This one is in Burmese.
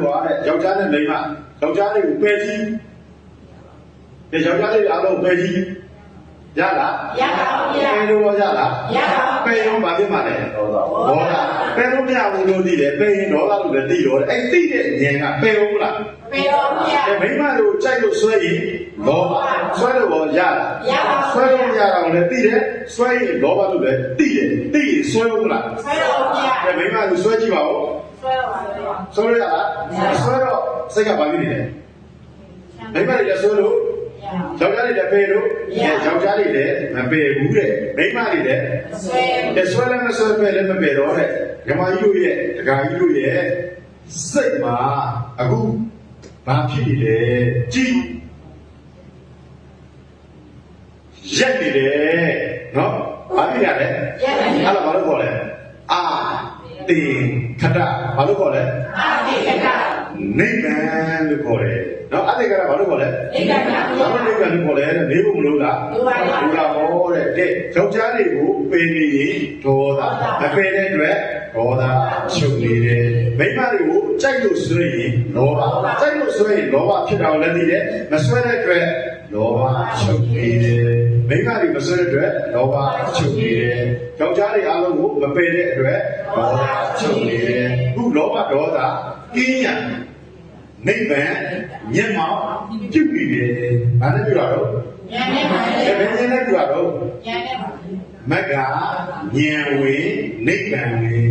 တို့ကတဲ့ယောက်ျားနဲ့မိန်းမယောက်ျားလေးကိုပယ်ကြည့်ဒီယောက်ျားလေးအားလုံးပယ်ကြည့် ရလားရပါဘူးဗျာပယ်လို့ရလားရပါဘူးပယ်ရောဘာဖြစ်မှာလဲတော့တော့ဒေါသပယ်လို့မရဘူးလို့သိတယ်ပယ်ရင်ဒေါသလို့လည်းသိတော့တယ်အဲ့သိတဲ့ဉာဏ်ကပယ်ဘူးလားပေတော်ဗျာအဲမိမတို့ကြိုက်လို့ဆွဲရင်လောဘဆွဲလို့ဘောရလားရပါဆွဲလို့မရတော့လည်းသိတယ်ဆွဲရင်လောဘလို့လည်းသိတယ်သိရင်ဆွဲဘူးလားဆွဲတော်ဗျာအဲမိမတို့ဆွဲကြည့်ပါဦးဆွဲတော်ပါဗျာဆွဲရလားဆွဲတော့စိတ်ကဘာဖြစ်နေလဲမိမတွေလည်းဆွဲလို့ရ ယောက်ျားတွေလည်းပယ်လို့ယောက်ျားတွေလည်းမပယ်ဘူးတဲ့မိမတွေလည်းဆွဲအဲဆွဲလည်းမဆွဲပယ်လည်းမပယ်တော့တဲ့ဓမ္မကြီးတို့ရဲ့ဒကာကြီးတို့ရဲ့စိတ်မှာအခုဘာဖြစ်နေလဲကြည့်ရက်နေတယ်နော်ဘာဖြစ်ရလဲရက်နေအဲ့ဒါဘာလို့ခေါ်လဲအာတင်ခတဘာလို့ခေါ်လဲအာတိကတာ နိဗ္ဗာန်လို့ခေါ်တယ်နော်အတေကရဘာလို့ခေါ်လဲဧကတာဗျာဘာလို့နိဗ္ဗာန်လို့ခေါ်လဲတဲ့မေးဖို့မလို့လားလိုပါပါဘုရားဟောတဲ့ကဲယောက်ျားတွေကိုပယ်နေရင်ဒေါသမပယ်တဲ့အတွက်ဒေါသချုပ်နေတယ်မိန်းမတွေကိုကြိုက်လို့ဆွဲရင်လောဘကြိုက်လို့ဆွဲရင်လောဘဖြစ်တာကိုလည်းသိတယ်မဆွဲတဲ့အတွက်လောဘချုပ်နေတယ်မိန်းမတွေမဆွဲတဲ့အတွက်လောဘချုပ်နေတယ်ယောက်ျားတွေအားလုံးကိုမပယ်တဲ့အတွက်ဒေါသချုပ်နေတယ်ခု လောဘဒေါသကင်းရနိဗ္ဗာန်မျက်မှောက်ပြုတ်ပြီးတယ်။ဘာနဲ့ပြုတာတော့ညနေပါ။ဒါပဲနည်းနဲ့ပြုတာတော့ညနေပါမက္ကဉာဏ်ဝင်နိဗ္ဗာန်ဝင်